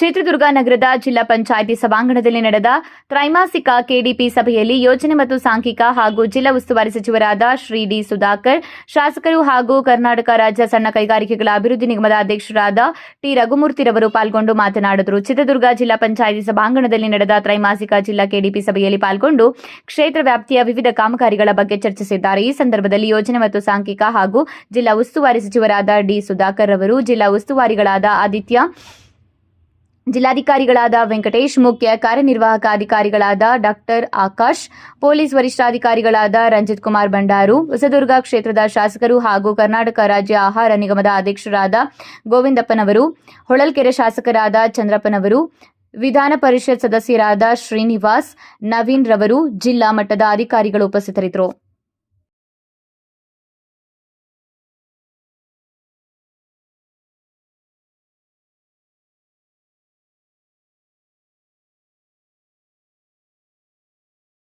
ಚಿತ್ರದುರ್ಗ ನಗರದ ಜಿಲ್ಲಾ ಪಂಚಾಯಿತಿ ಸಭಾಂಗಣದಲ್ಲಿ ನಡೆದ ತ್ರೈಮಾಸಿಕ ಕೆಡಿಪಿ ಸಭೆಯಲ್ಲಿ ಯೋಜನೆ ಮತ್ತು ಸಾಂಖಿಕ ಹಾಗೂ ಜಿಲ್ಲಾ ಉಸ್ತುವಾರಿ ಸಚಿವರಾದ ಶ್ರೀ ಡಿ ಸುಧಾಕರ್, ಶಾಸಕರು ಹಾಗೂ ಕರ್ನಾಟಕ ರಾಜ್ಯ ಸಣ್ಣ ಕೈಗಾರಿಕೆಗಳ ಅಭಿವೃದ್ಧಿ ನಿಗಮದ ಅಧ್ಯಕ್ಷರಾದ ಟಿ ರಘುಮೂರ್ತಿರವರು ಪಾಲ್ಗೊಂಡು ಮಾತನಾಡಿದರು. ಚಿತ್ರದುರ್ಗ ಜಿಲ್ಲಾ ಪಂಚಾಯಿತಿ ಸಭಾಂಗಣದಲ್ಲಿ ನಡೆದ ತ್ರೈಮಾಸಿಕ ಜಿಲ್ಲಾ ಕೆಡಿಪಿ ಸಭೆಯಲ್ಲಿ ಪಾಲ್ಗೊಂಡು ಕ್ಷೇತ್ರ ವ್ಯಾಪ್ತಿಯ ವಿವಿಧ ಕಾಮಗಾರಿಗಳ ಬಗ್ಗೆ ಚರ್ಚಿಸಿದ್ದಾರೆ. ಈ ಸಂದರ್ಭದಲ್ಲಿ ಯೋಜನೆ ಮತ್ತು ಸಾಂಖಿಕ ಹಾಗೂ ಜಿಲ್ಲಾ ಉಸ್ತುವಾರಿ ಸಚಿವರಾದ ಡಿ ಸುಧಾಕರ್ ಅವರು ಜಿಲ್ಲಾ ಉಸ್ತುವಾರಿಗಳಾದ ಆದಿತ್ಯ ಜಿಲ್ಲಾಧಿಕಾರಿಗಳಾದ ವೆಂಕಟೇಶ್ ಮುಖ್ಯ ಕಾರ್ಯನಿರ್ವಾಹಕ ಅಧಿಕಾರಿಗಳಾದ ಡಾಕ್ಟರ್ ಆಕಾಶ್, ಪೊಲೀಸ್ ವರಿಷ್ಠಾಧಿಕಾರಿಗಳಾದ ರಂಜಿತ್ ಕುಮಾರ್ ಭಂಡಾರು, ಹೊಸದುರ್ಗ ಕ್ಷೇತ್ರದ ಶಾಸಕರು ಹಾಗೂ ಕರ್ನಾಟಕ ರಾಜ್ಯ ಆಹಾರ ನಿಗಮದ ಅಧ್ಯಕ್ಷರಾದ ಗೋವಿಂದಪ್ಪನವರು, ಹೊಳಲ್ಕೆರೆ ಶಾಸಕರಾದ ಚಂದ್ರಪ್ಪನವರು, ವಿಧಾನ ಪರಿಷತ್ ಸದಸ್ಯರಾದ ಶ್ರೀನಿವಾಸ್, ನವೀನ್ ರವರು, ಜಿಲ್ಲಾ ಮಟ್ಟದ ಅಧಿಕಾರಿಗಳು ಉಪಸ್ಥಿತರಿದ್ದರು.